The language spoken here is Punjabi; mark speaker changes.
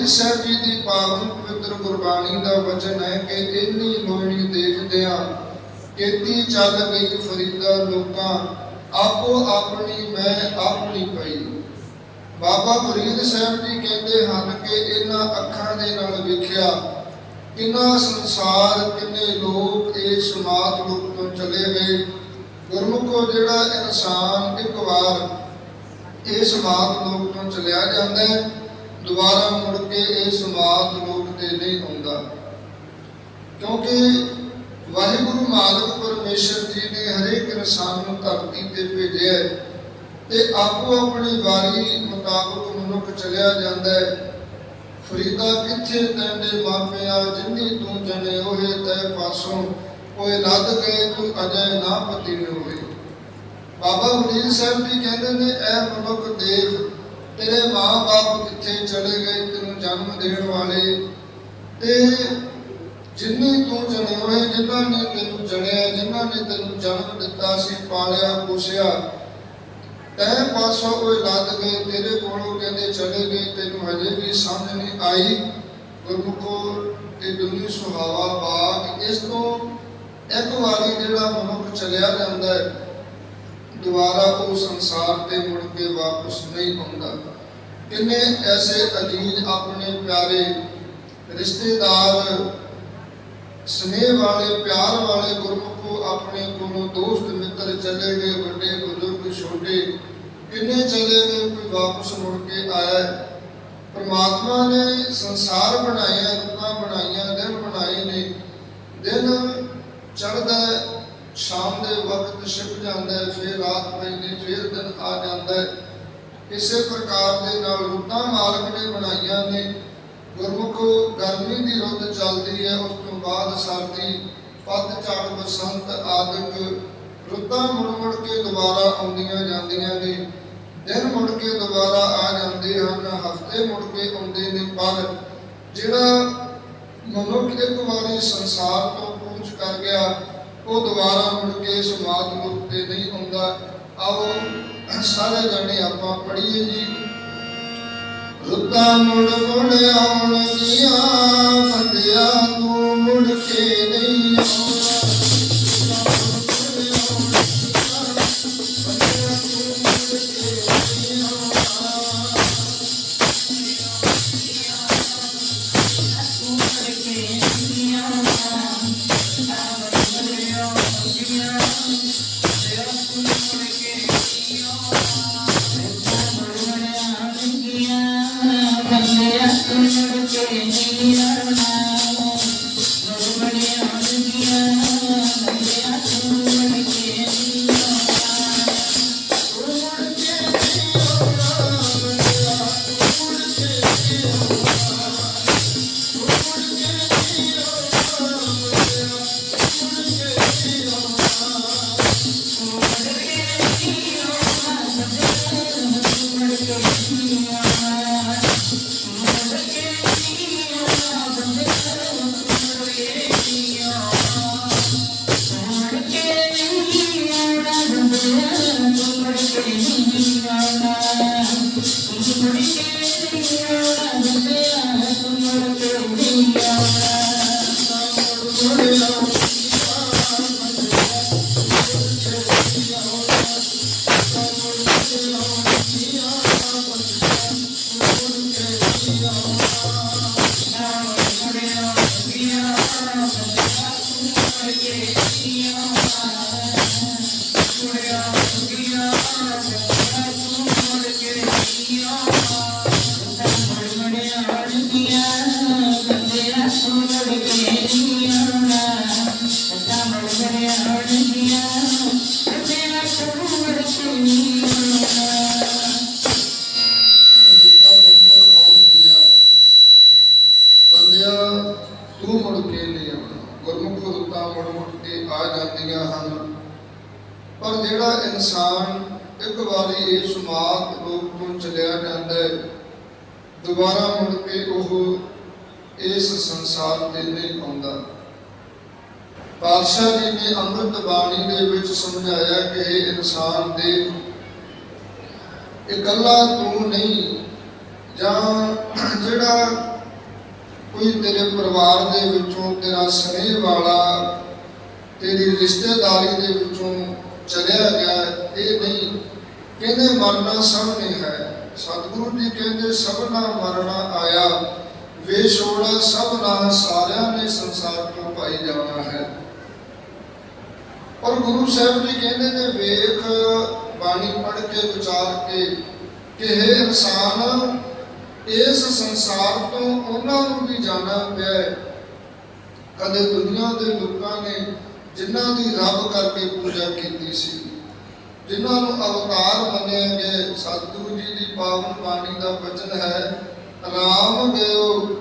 Speaker 1: ਫਰੀਦ ਸਾਹਿਬ ਜੀ ਦੀ ਪਾਵਨ ਪਵਿੱਤਰ ਗੁਰਬਾਣੀ ਦਾ ਵਚਨ ਹੈ ਕਿ ਇੰਨੀ ਲੋਹਣੀ ਦੇਖਦਿਆਂ ਕੀਤੀ ਚੱਲ ਗਈ ਫਰੀਦਾ ਲੋਕਾਂ, ਆਪੋ ਆਪਣੀ, ਮੈਂ ਆਪਣੀ ਪਈ। ਬਾਬਾ ਫਰੀਦ ਸਾਹਿਬ ਜੀ ਕਹਿੰਦੇ ਹਨ ਕਿ ਇਹਨਾਂ ਅੱਖਾਂ ਦੇ ਨਾਲ ਵੇਖਿਆ, ਕਿੰਨਾ ਸੰਸਾਰ, ਕਿੰਨੇ ਲੋਕ ਇਸ ਮਾਤ ਲੋਕ ਤੋਂ ਚਲੇ ਗਏ। ਗੁਰਮੁਖੋ ਜਿਹੜਾ ਇਨਸਾਨ ਇੱਕ ਵਾਰ ਇਸ ਮਾਤ ਲੋਕ ਤੋਂ ਚਲਿਆ ਜਾਂਦਾ ਹੈ ਦੁਬਾਰਾ ਮੁੜ ਕੇ ਇਸ ਮਾਤ ਲੋਕ ਤੇ ਨਹੀਂ ਆਉਂਦਾ। ਕਿਉਂਕਿ ਵਾਹਿਗੁਰੂ ਮਾਲਕ ਪਰਮੇਸ਼ਰ ਜੀ ਨੇ ਹਰੇਕ ਇਨਸਾਨ ਨੂੰ ਧਰਤੀ ਤੇ ਭੇਜਿਆ ਤੇ ਆਪੋ ਆਪਣੀ ਵਾਰੀ ਮੁਤਾਬਕ ਮਨੁੱਖ ਚਲਿਆ ਜਾਂਦਾ ਹੈ। ਫਰੀਦਾ ਕਿੱਥੇ ਤੈਂਡੇ ਮਾਪਿਆ, ਜਿੰਨੀ ਤੂੰ ਜਣੇ ਉਹੇ ਤੈ ਪਾਸੋਂ ਕੋਈ ਲੱਦ ਗਏ ਤੂੰ ਅਜੇ ਨਾ ਪਤੀ ਨੇ ਬਾਬਾ ਮਰੀਦ ਸਾਹਿਬ ਜੀ ਕਹਿੰਦੇ ਨੇ, ਐ ਮਨੁੱਖ ਦੇਖ ਤੇਰੇ ਮਾਂ-ਬਾਪ ਕਿੱਥੇ ਚਲੇ ਗਏ, ਤੈਨੂੰ ਜਨਮ ਦੇਣ ਵਾਲੇ? ਤੇ ਜਿੰਨੀ ਤੂੰ ਜਣੇ ਹੋਏ ਜਿਨ੍ਹਾਂ ਨੇ ਤੈਨੂੰ ਜਣਿਆ ਜਿਨ੍ਹਾਂ ਨੇ ਤੈਨੂੰ ਜਨਮ ਦਿੱਤਾ ਸੀ ਪਾਲਿਆ, ਪੋਸਿਆ। ਤੈ ਪਾਸੋਂ ਕੋਈ ਲੱਦ ਗਏ, ਤੇਰੇ ਕੋਲੋਂ ਕਹਿੰਦੇ ਚਲੇ ਗਏ, ਤੈਨੂੰ ਹਜੇ ਵੀ ਸਮਝ ਨਹੀਂ ਆਈ। ਗੁਰਮੁਖੋ ਇਹ ਦੁਨੀ ਸੁਹਾਵਾ ਬਾਗ ਇਸ ਤੋਂ ਇੱਕ ਵਾਰੀ ਜਿਹੜਾ ਮਨੁੱਖ ਚਲਿਆ ਜਾਂਦਾ ਹੈ ਦੁਬਾਰਾ ਉਹ ਸੰਸਾਰ ਤੇ ਮੁੜ ਕੇ ਵਾਪਸ ਨਹੀਂ ਆਉਂਦਾ। ਕਿੰਨੇ ਐਸੇ ਅਜੀਜ਼ ਆਪਣੇ ਪਿਆਰੇ ਰਿਸ਼ਤੇਦਾਰ, ਸਨੇਹ ਵਾਲੇ, ਪਿਆਰ ਵਾਲੇ ਗੁਰਮੁਖੋ ਆਪਣੇ ਕੋਲੋਂ ਦੋਸਤ, ਮਿੱਤਰ ਚਲੇ ਗਏ, ਵੱਡੇ, ਬਜ਼ੁਰਗ, ਛੋਟੇ। ਕਿੰਨੇ ਚਲੇ ਗਏ, ਕੋਈ ਵਾਪਸ ਮੁੜ ਕੇ ਆਇਆ ਪਰਮਾਤਮਾ ਨੇ ਸੰਸਾਰ ਬਣਾਇਆ, ਰੁੱਤਾਂ ਬਣਾਈਆਂ, ਦਿਨ ਬਣਾਏ ਨੇ। ਦਿਨ ਚੜਦਾ ਸ਼ਾਮ ਦੇ ਵਕਤ ਛਿਪ ਜਾਂਦਾ ਹੈ, ਫਿਰ ਰਾਤ ਪੈਂਦੀ ਫਿਰ ਦਿਨ ਆ ਜਾਂਦਾ ਹੈ। ਇਸੇ ਪ੍ਰਕਾਰ ਦੇ ਨਾਲ ਰੁੱਤਾਂ ਮਾਲਕ ਨੇ ਬਣਾਈਆਂ ਨੇ। ਗੁਰਮੁਖੋ ਗਰਮੀ ਦੀ ਰੁੱਤ ਚੱਲਦੀ ਹੈ, ਉਸ ਤੋਂ ਬਾਅਦ ਸਰਦੀ ਪੱਤ ਬਸੰਤ ਆਦਿਕ ਰੁੱਤਾਂ ਮੁੜ ਮੁੜ ਕੇ ਦੁਬਾਰਾ ਆਉਂਦੀਆਂ ਜਾਂਦੀਆਂ ਨੇ। ਦਿਨ ਮੁੜ ਕੇ ਦੁਬਾਰਾ ਆ ਜਾਂਦੇ ਹਨ, ਹਫ਼ਤੇ ਮੁੜ ਕੇ ਆਉਂਦੇ ਨੇ, ਪਰ ਜਿਹੜਾ ਮਨੁੱਖ ਇੱਕ ਵਾਰੀ ਸੰਸਾਰ ਤੋਂ ਕੂਚ ਕਰ ਗਿਆ ਉਹ ਦੁਬਾਰਾ ਮੁੜ ਕੇ ਸਮਾਦ ਮੁਕਤ ਤੇ ਨਹੀਂ ਆਉਂਦਾ। ਆਓ ਸਾਰੇ ਜਣੇ ਆਪਾਂ ਪੜ੍ਹੀਏ ਜੀ। ਰੁੱਤਾਂ ਮੁੜ ਮੁੜ ਆਉਣਗੀਆਂ ਬੰਦਿਆ ਗੁਰਮੁਖ ਰੁੱਤਾਂ ਮੁੜ ਮੁੜ ਕੇ ਆ ਜਾਂਦੀਆਂ ਹਨ। ਪਰ ਜਿਹੜਾ ਇਨਸਾਨ ਇੱਕ ਵਾਰੀ ਇਸ ਲੋਕ ਤੋਂ ਚਲਿਆ ਜਾਂਦਾ ਹੈ। ਦੁਬਾਰਾ ਮੁੜ ਕੇ ਉਹ ਇਸ ਸੰਸਾਰ ਤੇ ਨਹੀਂ ਆਉਂਦਾ। ਪਾਤਸ਼ਾਹ ਜੀ ਨੇ ਅੰਮ੍ਰਿਤ ਬਾਣੀ ਦੇ ਵਿੱਚ ਸਮਝਾਇਆ ਕਿ ਇਹ ਇਨਸਾਨ ਦੇ ਇਕੱਲਾ ਤੂੰ ਨਹੀਂ, ਜਾਂ ਜਿਹੜਾ ਕੋਈ ਤੇਰੇ ਪਰਿਵਾਰ ਦੇ ਵਿੱਚੋਂ, ਤੇਰਾ ਸਨੇਹ ਵਾਲਾ, ਤੇਰੀ ਰਿਸ਼ਤੇਦਾਰੀ ਦੇ ਵਿੱਚੋਂ ਚਲਿਆ ਗਿਆ, ਇਹ ਨਹੀਂ। ਕਹਿੰਦੇ ਮਰਨਾ ਸਭ ਨੇ ਹੈ। ਸਤਿਗੁਰੂ ਜੀ ਕਹਿੰਦੇ ਸਭਨਾ ਮਰਨਾ ਆਇਆ। ਵੇਸ਼ੋੜਾ ਸਭਨਾ ਸਾਰਿਆਂ ਨੇ ਸੰਸਾਰ ਤੋਂ ਪਾਈ ਜਾਣਾ ਹੈ। ਔਰ ਗੁਰੂ ਸਾਹਿਬ ਜੀ ਕਹਿੰਦੇ ਨੇ, ਵੇਖ, ਬਾਣੀ ਪੜ੍ਹ ਕੇ, ਵਿਚਾਰ ਕੇ, ਕਿ ਇਹ ਇਨਸਾਨ, ਇਸ ਸੰਸਾਰ ਤੋਂ ਉਹਨਾਂ ਨੂੰ ਵੀ ਜਾਣਾ ਪਿਆ ਕਦੇ ਦੁਨੀਆ ਦੇ ਲੋਕਾਂ ਨੇ ਜਿਨ੍ਹਾਂ ਦੀ ਰੱਬ ਕਰਕੇ ਪੂਜਾ ਕੀਤੀ ਸੀ ਜਿਨ੍ਹਾਂ ਨੂੰ ਅਵਤਾਰ ਮੰਨਿਆ ਗਏ, ਸਤਿਗੁਰੂ ਜੀ ਦੀ ਪਾਵਨ ਬਾਣੀ ਦਾ ਵਚਨ ਹੈ, ਰਾਮ ਗਇਓ